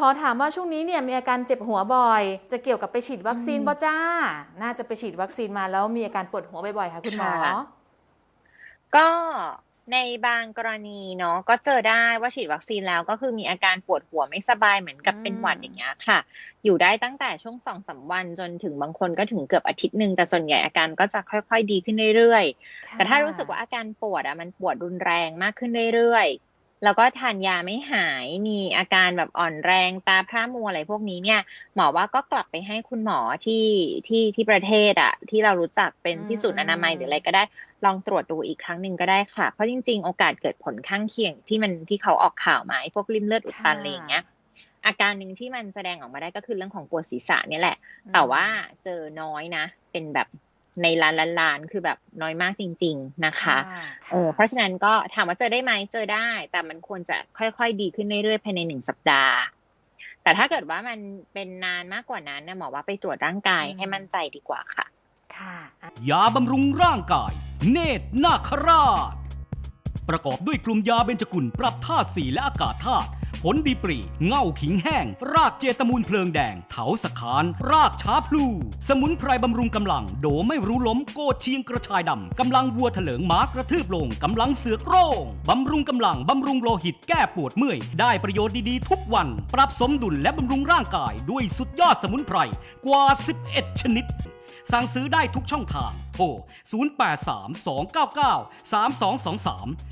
ขอถามว่าช่วงนี้เนี่ยมีอาการเจ็บหัวบ่อย จะเกี่ยวกับไปฉีดวัคซีนอืมบ่จ้า น่าจะไปฉีดวัคซีนมาแล้วมีอาการปวดหัวบ่อยๆค่ะคุณหมอค่ะก็ในบางกรณีเนาะก็เจอได้ว่าฉีดวัคซีนแล้วก็คือมีอาการปวดหัวไม่สบายเหมือนกับอืมเป็นหวัดอย่างเงี้ยค่ะ อยู่ได้ตั้งแต่ช่วงสองสามวันจนถึงบางคนก็ถึงเกือบอาทิตย์หนึ่งแต่ส่วนใหญ่อาการก็จะค่อย ๆ ดีขึ้นเรื่อยๆ แต่ถ้ารู้สึกว่าอาการปวดอะมันปวดรุนแรงมากขึ้นเรื่อยๆ แล้วก็ทานยาไม่หายมีอาการแบบอ่อนแรงตาพร่ามัวอะไรพวกนี้เนี่ย หมอว่าก็กลับไปให้คุณหมอที่ที่ที่ประเทศอะที่เรารู้จักเป็นอืมที่ศูนย์อนามัยหรืออะไรก็ได้ลองตรวจดูอีกครั้งหนึ่งก็ได้ค่ะ เพราะจริง ๆ โอกาสเกิดผลข้างเคียงที่มันที่เขาออกข่าวมาไอ้พวกริ่มเลือดอุดตันอะไรอย่างเงี้ยอาการหนึ่งที่มันแสดงออกมาได้ก็คือเรื่องของปวดศีรษะเนี่ยแหละ แต่ว่าเจอน้อยนะ เป็นแบบ ในล้านล้านล้านคือแบบน้อยมากจริง ๆนะคะเออเพราะฉะนั้นก็ถามว่าเจอได้ไหมเจอได้ แต่มันควรจะค่อยๆ ดีขึ้นเรื่อยๆภายในหนึ่งสัปดาห์ แต่ถ้าเกิดว่ามันเป็นนานมากกว่านั้นนะหมอว่าไปตรวจร่างกายอืมให้มั่นใจดีกว่าค่ะค่ะอะยาบำรุงร่างกาย เนตรนาคราช ประกอบด้วยกลุ่มยาเบญจกุลปรับธาตุสีและอากาศธาตุ ผลดีปรีเง่าขิงแห้ง รากเจตมูลเพลิงแดง เถาสคาน รากช้าพลู สมุนไพรบำรุงกำลัง โดไม่รู้ล้มโกดเชียงกระชายดำกำลังวัวเถลิงหมากระทืบลงกำลังเสือกโร่งบำรุงกำลังบำรุงโลหิตแก้ปวดเมื่อย ได้ประโยชน์ดีๆ ทุกวัน ปรับสมดุลและบำรุงร่างกาย ด้วยสุดยอดสมุนไพรกว่า 11 ชนิด สั่งซื้อได้ทุกช่องทาง โทร 0832993223